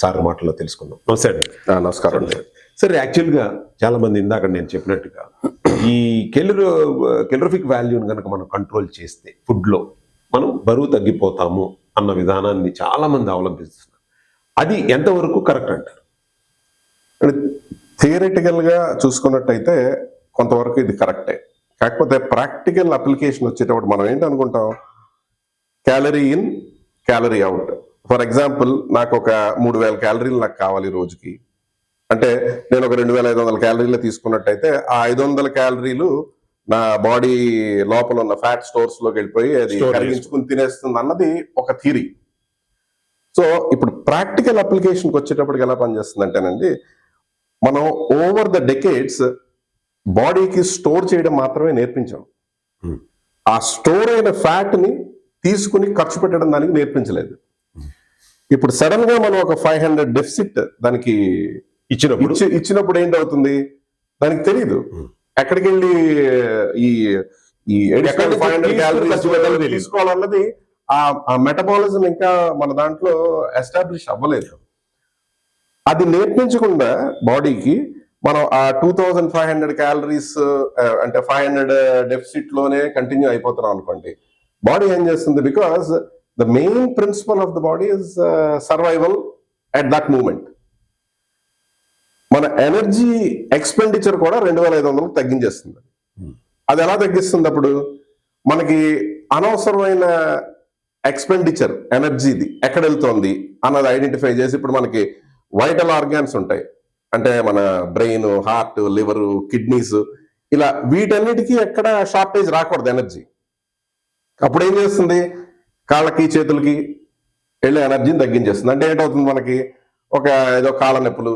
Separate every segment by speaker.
Speaker 1: Sir మాటల్లో తెలుసుకుందాం. నమస్తే అండి.
Speaker 2: నమస్కారం అండి.
Speaker 1: సరే యాక్చువల్గా చాలా మంది ఇందాక నేను చెప్పినట్టుగా ఈ కెలర్ కెలరిఫిక్ వాల్యూని కనుక మనం కంట్రోల్ చేస్తే ఫుడ్లో మనం బరువు తగ్గిపోతాము అన్న విధానాన్ని చాలా మంది అవలంబిస్తున్నారు. అది ఎంతవరకు కరెక్ట్ అంటారు?
Speaker 2: అంటే థియరిటికల్గా చూసుకున్నట్టయితే కొంతవరకు ఇది కరెక్టే. కాకపోతే ప్రాక్టికల్ అప్లికేషన్ వచ్చేటప్పుడు మనం ఏంటి అనుకుంటాం calorie in calorie out. For example నాకు ఒక మూడు వేల క్యాలరీలు నాకు కావాలి రోజుకి. అంటే నేను ఒక రెండు వేల ఐదు వందల క్యాలరీలు తీసుకున్నట్టయితే ఆ ఐదు వందల క్యాలరీలు నా బాడీ లోపల ఉన్న ఫ్యాట్ స్టోర్స్లోకి వెళ్ళిపోయి అది కరిగించుకుని తినేస్తుంది అన్నది ఒక థియరీ. సో ఇప్పుడు ప్రాక్టికల్ అప్లికేషన్కి వచ్చేటప్పటికి ఎలా పనిచేస్తుంది అంటేనండి మనం ఓవర్ ద డెకేడ్స్ బాడీకి స్టోర్ చేయడం మాత్రమే నేర్పించాం. ఆ స్టోర్ అయిన ఫ్యాట్ని తీసుకుని ఖర్చు పెట్టడం దానికి నేర్పించలేదు. ఇప్పుడు సడన్గా మనం ఒక ఫైవ్ హండ్రెడ్ డెఫిసిట్ దానికి
Speaker 1: ఇచ్చినప్పుడు?
Speaker 2: ఇచ్చి ఇచ్చినప్పుడు ఏంటవుతుంది? దానికి తెలియదు. ఎక్కడికి వెళ్ళి ఈ ఈ ఫైవ్ హండ్రెడ్ క్యాలరీస్. తీసుకోవాలన్నది ఆ ఆ మెటబాలిజం ఇంకా మన దాంట్లో ఎస్టాబ్లిష్ అవ్వలేదు. అది నేర్పించకుండా బాడీకి మనం ఆ two thousand five hundred calories అంటే ఫైవ్ హండ్రెడ్ డెఫిసిట్లోనే కంటిన్యూ అయిపోతున్నాం అనుకోండి. బాడీ ఏం చేస్తుంది? Because the main principle of the body is survival at that moment మన ఎనర్జీ ఎక్స్పెండిచర్ కూడా రెండు వేల ఐదు వందలకు తగ్గించేస్తుంది.
Speaker 1: Hmm.
Speaker 2: అది ఎలా తగ్గిస్తుంది అప్పుడు? మనకి అనవసరమైన ఎక్స్పెండిచర్ ఎనర్జీది ఎక్కడ వెళ్తోంది అన్నది ఐడెంటిఫై చేసి ఇప్పుడు మనకి వైటల్ ఆర్గాన్స్ ఉంటాయి. అంటే మన బ్రెయిన్ హార్ట్ లివర్ కిడ్నీస్ ఇలా వీటన్నిటికీ ఎక్కడ షార్టేజ్ రాకూడదు ఎనర్జీ. అప్పుడు ఏం చేస్తుంది? కాళ్ళకి చేతులకి వెళ్ళే ఎనర్జీని తగ్గించేస్తుంది. అంటే ఏంటవుతుంది మనకి? ఒక ఏదో కాళ్ళ నొప్పులు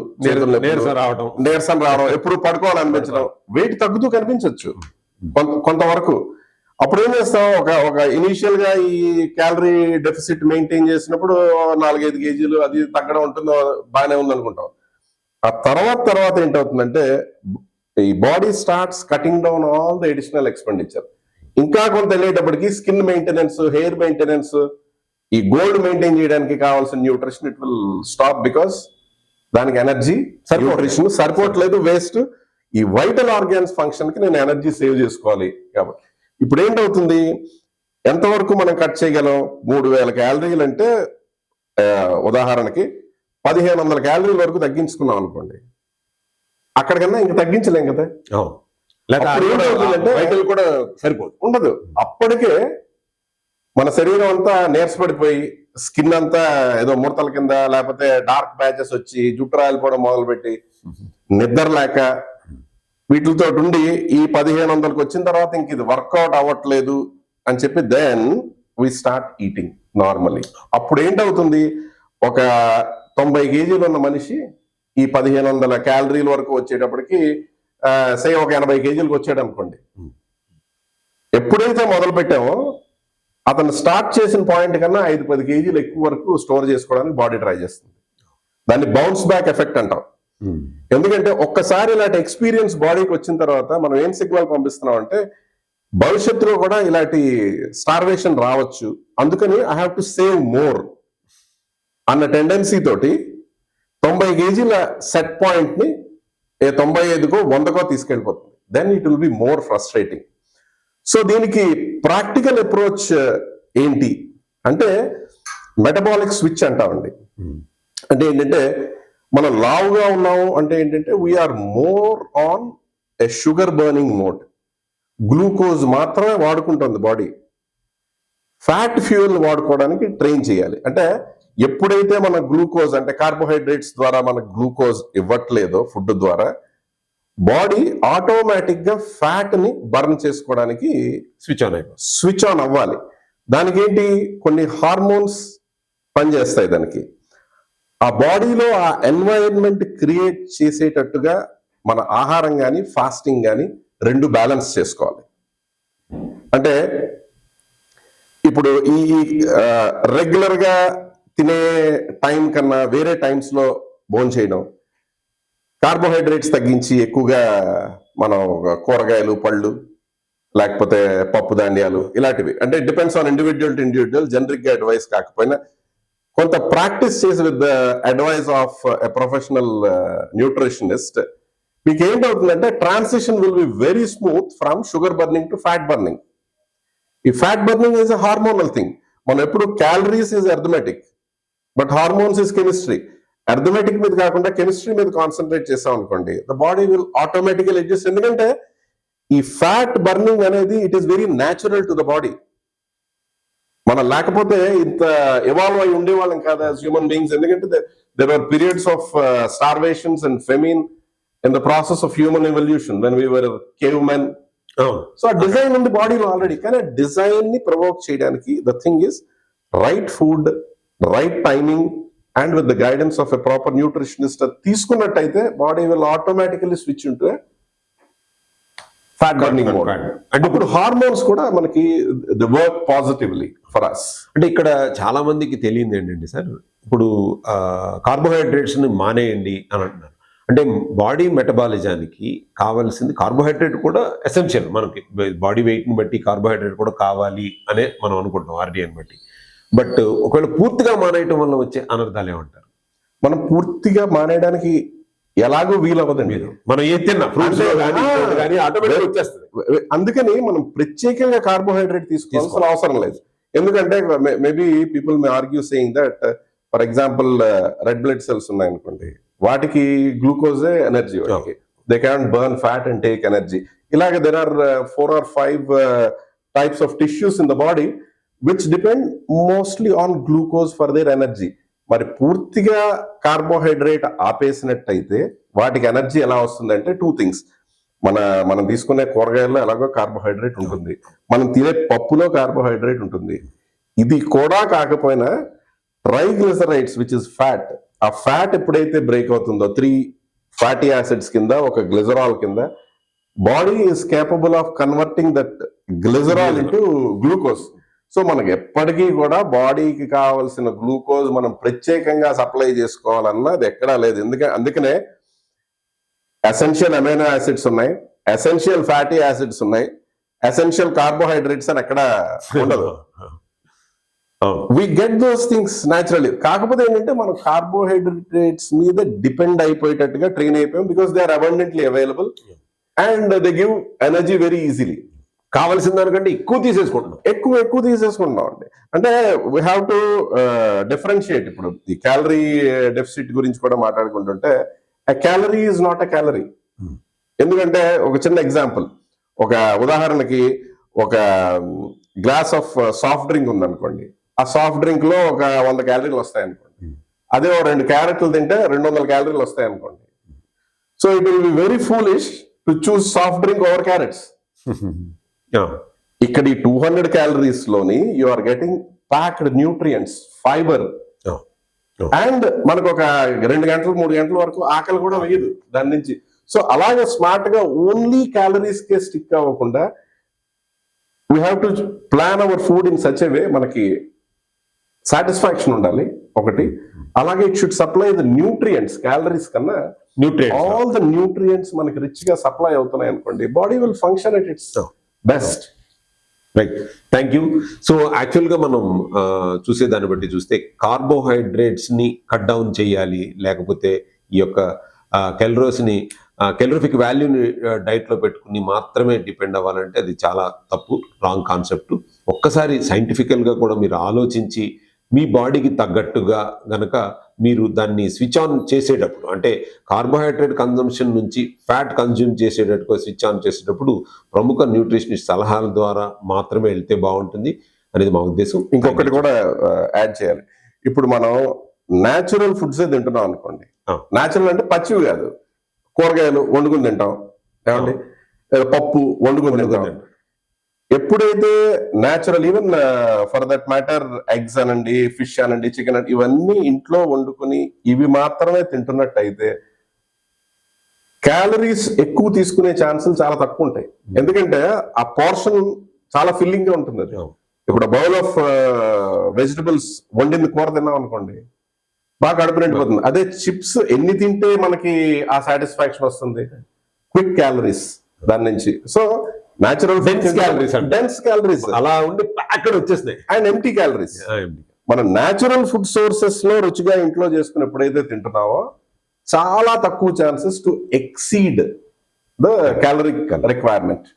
Speaker 1: నీరసం రావడం
Speaker 2: నీరసం రావడం ఎప్పుడు పడుకోవాలనిపించడం వెయిట్ తగ్గుతూ కనిపించవచ్చు కొంత కొంతవరకు. అప్పుడు ఏం చేస్తాం? ఒక ఒక ఇనీషియల్గా ఈ క్యాలరీ డెఫిసిట్ మెయింటైన్ చేసినప్పుడు నాలుగైదు కేజీలు అది తగ్గడం ఉంటుందో బాగానే ఉంది అనుకుంటాం ఆ తర్వాత తర్వాత ఏంటవుతుందంటే ఈ body starts cutting down all the additional expenditure. ఇంకా కొంత వెళ్ళేటప్పటికి స్కిన్ మెయింటెనెన్స్ హెయిర్ మెయింటెనెన్స్ ఈ గోల్డ్ మెయింటైన్ చేయడానికి కావాల్సిన nutrition it will stop because దానికి ఎనర్జీ న్యూట్రిషన్ సరిపోవట్లేదు వేస్ట్. ఈ వైటల్ ఆర్గాన్స్ ఫంక్షన్కి నేను ఎనర్జీ సేవ్ చేసుకోవాలి కాబట్టి. ఇప్పుడు ఏంటవుతుంది ఎంతవరకు మనం కట్ చేయగలం? మూడు వేల క్యాలరీలు అంటే ఉదాహరణకి పదిహేను వందల క్యాలరీల వరకు తగ్గించుకున్నాం అనుకోండి. అక్కడికన్నా ఇంకా తగ్గించలేం కదా?
Speaker 1: అది కూడా- సరిపోదు.
Speaker 2: ఉండదు. అప్పటికే మన శరీరం అంతా నీరసపడిపోయి స్కిన్ అంతా ఏదో ముడతల కింద లేకపోతే డార్క్ ప్యాచెస్ వచ్చి జుట్టు రాలిపోవడం మొదలుపెట్టి నిద్ర లేక వీటితో ఉండి ఈ పదిహేను వందలకు వచ్చిన తర్వాత ఇంక ఇది వర్కౌట్ అవ్వట్లేదు అని చెప్పి then we start eating normally అప్పుడు ఏంటవుతుంది? ఒక తొంభై కేజీలు ఉన్న మనిషి ఈ పదిహేను వందల క్యాలరీల వరకు వచ్చేటప్పటికి సే ఒక ఎనభై కేజీలకు వచ్చాడు అనుకోండి. ఎప్పుడైతే మొదలు పెట్టామో అతను స్టార్ట్ చేసిన పాయింట్ కన్నా ఐదు పది కేజీలు ఎక్కువ వరకు స్టోర్ చేసుకోవడానికి బాడీ ట్రై చేస్తుంది. దాన్ని బౌన్స్ బ్యాక్ ఎఫెక్ట్ అంటాం. ఎందుకంటే ఒక్కసారి ఇలాంటి ఎక్స్పీరియన్స్ బాడీకి వచ్చిన తర్వాత మనం ఏం సిగ్నల్ పంపిస్తున్నాం అంటే భవిష్యత్తులో కూడా ఇలాంటి స్టార్వేషన్ రావచ్చు. అందుకని I have to save more అన్న టెండెన్సీ తోటి తొంభై కేజీల సెట్ పాయింట్ని ఏ తొంభై ఐదుకో వందకో తీసుకెళ్ళిపోతుంది. Then it will be more frustrating so దీనికి ప్రాక్టికల్ అప్రోచ్ ఏంటి? అంటే మెటబాలిక్ స్విచ్ అంటామండి. అంటే ఏంటంటే మనం లావుగా ఉన్నాము అంటే ఏంటంటే we are more on a sugar burning mode glucose మాత్రమే వాడుకుంటుంది బాడీ ఫ్యాట్ ఫ్యూయల్ వాడుకోవడానికి ట్రైన్ చేయాలి. అంటే ఎప్పుడైతే మన గ్లూకోజ్ అంటే కార్బోహైడ్రేట్స్ ద్వారా మన గ్లూకోజ్ ఇవ్వట్లేదో ఫుడ్ ద్వారా బాడీ ఆటోమేటిక్గా ఫ్యాట్ని బర్న్ చేసుకోవడానికి
Speaker 1: స్విచ్ ఆన్ అయిపోతుంది.
Speaker 2: స్విచ్ ఆన్ అవ్వాలి. దానికి ఏంటి కొన్ని హార్మోన్స్ పనిచేస్తాయి దానికి. ఆ బాడీలో ఆ ఎన్వైరన్మెంట్ క్రియేట్ చేసేటట్టుగా మన ఆహారం కానీ ఫాస్టింగ్ కానీ రెండు బ్యాలెన్స్ చేసుకోవాలి. అంటే ఇప్పుడు ఈ రెగ్యులర్గా తినే టైం కన్నా వేరే టైమ్స్లో భోజనం చేయడం. కార్బోహైడ్రేట్స్ తగ్గించి ఎక్కువగా మనం కూరగాయలు పళ్ళు లేకపోతే పప్పు ధాన్యాలు ఇలాంటివి. అంటే depends on individual to individual జనరిక్గా advice కాకపోయినా కొంత ప్రాక్టీస్ చేసి with the advice of a professional nutritionist మీకు ఏంటవుతుందంటే transition will be very smooth from sugar burning to fat burning ఈ fat burning is a hormonal thing మనం ఎప్పుడు calories is arithmetic but hormones is chemistry arithmetic మీద కాకుండా chemistry మీద concentrate చేసాం అనుకోండి the body will automatically adjust ఎందుకంటే ఈ ఫ్యాట్ బర్నింగ్ అనేది it is very natural to the body మనం లేకపోతే ఇంత ఎవాల్వ్ అయి ఉండేవాళ్ళం కాదు యాజ్ హ్యూమన్ బీయింగ్స్ ఎందుకంటే there are periods of starvations and famine in the process of human evolution when we are cave men so ఆ design ఉంది బాడీలో ఆల్రెడీ కానీ ఆ డిజైన్ని ప్రొవోక్ చేయడానికి the thing is right food right timing and with the guidance of a proper nutritionist తీసుకున్నట్టయితే body will automatically switch into fat burning mode అంటే ఇప్పుడు హార్మోన్స్ కూడా మనకి the work positively for us
Speaker 1: అంటే ఇక్కడ చాలా మందికి తెలియదు ఏంటండి సార్? ఇప్పుడు కార్బోహైడ్రేట్స్ని మానేయండి అని అంటున్నారు. అంటే బాడీ మెటబాలిజానికి కావాల్సింది కార్బోహైడ్రేట్ కూడా ఎసెన్షియల్ మనకి. బాడీ వెయిట్ని బట్టి కార్బోహైడ్రేట్ కూడా కావాలి అనే మనం అనుకుంటాం ఆర్డీఎన్ బట్టి. బట్ ఒకవేళ పూర్తిగా మానేయటం వల్ల వచ్చే అనర్థాలు ఏమంటారు?
Speaker 2: మనం పూర్తిగా మానేయడానికి ఎలాగో వీలవ్వదండి.
Speaker 1: మీరు మనం ఏ తిన్నా ఫ్రూట్స్ కానీ ఆటోమేటిక్ వచ్చేస్తుంది.
Speaker 2: అందుకని మనం ప్రత్యేకంగా కార్బోహైడ్రేట్ తీసుకోవాల్సిన అవసరం లేదు. ఎందుకంటే maybe people may argue saying that for example red blood cells ఉన్నాయనుకోండి వాటికి గ్లూకోజే ఎనర్జీ వాటికి. They can burn fat and take energy ఇలాగ there are four or five types of tissues in the body which depend mostly on glucose for their energy మరి పూర్తిగా carbohydrate ఆపేసినట్టయితే వాటికి energy ఎలా వస్తుందంటే టూ థింగ్స్ మన మనం తీసుకునే కూరగాయల్లో ఎలాగో కార్బోహైడ్రేట్ ఉంటుంది. మనం తినే పప్పులో కార్బోహైడ్రేట్ ఉంటుంది. ఇది కూడా కాకపోయినా ట్రైగ్లిసరైడ్స్ విచ్ ఇస్ ఫ్యాట్ ఆ ఫ్యాట్ ఎప్పుడైతే బ్రేక్ అవుతుందో త్రీ ఫ్యాటీ యాసిడ్స్ కింద ఒక గ్లిజరాల్ కింద body is capable of converting that glycerol into glucose so మనకి ఎప్పటికీ కూడా బాడీకి కావాల్సిన గ్లూకోజ్ మనం ప్రత్యేకంగా సప్లై చేసుకోవాలన్నా అది ఎక్కడా లేదు. ఎందుకంటే అందుకనే ఎసెన్షియల్ అమైనో యాసిడ్స్ ఉన్నాయి ఎసెన్షియల్ ఫ్యాటీ యాసిడ్స్ ఉన్నాయి ఎసెన్షియల్ కార్బోహైడ్రేట్స్ అని ఎక్కడ ఉండదు. We get those things naturally కాకపోతే ఏంటంటే మనం కార్బోహైడ్రేట్స్ మీద డిపెండ్ అయిపోయేటట్టుగా ట్రైన్ అయిపోయాం because they are abundantly available and they give energy very easily
Speaker 1: కావాల్సిన దానికంటే ఎక్కువ తీసేసుకుంటున్నాం.
Speaker 2: ఎక్కువ ఎక్కువ తీసేసుకుంటున్నాం అండి. అంటే వీ హ్యావ్ టు డిఫరెన్షియేట్ ఇప్పుడు ఈ క్యాలరీ డెఫిసిట్ గురించి కూడా మాట్లాడుకుంటుంటే calorie is not a calorie. ఎందుకంటే ఒక చిన్న ఎగ్జాంపుల్ ఒక ఉదాహరణకి ఒక గ్లాస్ ఆఫ్ సాఫ్ట్ డ్రింక్ ఉందనుకోండి. ఆ సాఫ్ట్ డ్రింక్లో ఒక వంద క్యాలరీలు వస్తాయి అనుకోండి
Speaker 1: Hmm.
Speaker 2: అదే ఓ రెండు క్యారెట్లు తింటే రెండు వందల క్యాలరీలు వస్తాయి అనుకోండి so it will be very foolish to choose soft drink over carrots ఇక్కడ ఈ two hundred క్యాలరీస్లోని you are getting packed nutrients fibre and మనకు ఒక రెండు గంటలు మూడు గంటల వరకు ఆకలి కూడా వేయదు దాని నుంచి. సో అలాగే స్మార్ట్గా ఓన్లీ క్యాలరీస్ కే స్టిక్ అవ్వకుండా we have to plan our food in such way మనకి సాటిస్ఫాక్షన్ ఉండాలి ఒకటి. అలాగే it should supply the nutrients calories కన్నా
Speaker 1: న్యూట్రియంట్స్
Speaker 2: ఆల్ ద న్యూట్రియంట్స్ మనకి రిచ్గా సప్లై అవుతున్నాయి అనుకోండి body will function at its best
Speaker 1: right thank you so యాక్చువల్గా మనం చూసే దాన్ని బట్టి చూస్తే కార్బోహైడ్రేట్స్ని కట్ డౌన్ చేయాలి. లేకపోతే ఈ యొక్క కెలరోస్ని కెలరిఫిక్ వాల్యూని డైట్లో పెట్టుకుని మాత్రమే డిపెండ్ అవ్వాలంటే అది చాలా తప్పు రాంగ్ కాన్సెప్ట్ ఒక్కసారి సైంటిఫికల్గా కూడా మీరు ఆలోచించి మీ బాడీకి తగ్గట్టుగా గనక మీరు దాన్ని స్విచ్ ఆన్ చేసేటప్పుడు అంటే కార్బోహైడ్రేట్ కన్జంప్షన్ నుంచి ఫ్యాట్ కన్జ్యూమ్ చేసేటట్టుగా స్విచ్ ఆన్ చేసేటప్పుడు ప్రముఖ న్యూట్రిషనిస్ట్ సలహాల ద్వారా మాత్రమే వెళ్తే బాగుంటుంది అనేది మా ఉద్దేశం.
Speaker 2: ఇంకొకటి కూడా యాడ్ చేయాలి. ఇప్పుడు మనం న్యాచురల్ ఫుడ్స్ తింటున్నాం అనుకోండి. న్యాచురల్ అంటే పచ్చివి కాదు. కూరగాయలు వండుకుని తింటాం. ఏమండి? పప్పు వండుకుని తింటాం. ఎప్పుడైతే natural even for that matter eggs అనండి ఫిష్ అనండి చికెన్ అనండి ఇవన్నీ ఇంట్లో వండుకుని ఇవి మాత్రమే తింటున్నట్టయితే క్యాలరీస్ ఎక్కువ తీసుకునే ఛాన్సులు చాలా తక్కువ ఉంటాయి. ఎందుకంటే ఆ పోర్షన్ చాలా ఫిల్లింగ్గా ఉంటుంది అది. ఇప్పుడు బౌల్ ఆఫ్ వెజిటబుల్స్ వండింది కూర తిన్నాం అనుకోండి బాగా కడుపు నిండిపోతుంది. అదే చిప్స్ ఎన్ని తింటే మనకి ఆ సాటిస్ఫాక్షన్ వస్తుంది? క్విక్ క్యాలరీస్ దాని నుంచి. సో న్యాచురల్
Speaker 1: calories అంటారు.
Speaker 2: డెన్స్ క్యాలరీస్
Speaker 1: అలా ఉండి ప్యాకెడ్ వచ్చేసినాయి.
Speaker 2: అండ్ ఎంటీ క్యాలరీస్ మన న్యాచురల్ ఫుడ్ సోర్సెస్లో రుచిగా ఇంట్లో చేసుకుని ఎప్పుడైతే తింటున్నావో చాలా తక్కువ chances to exceed the caloric requirement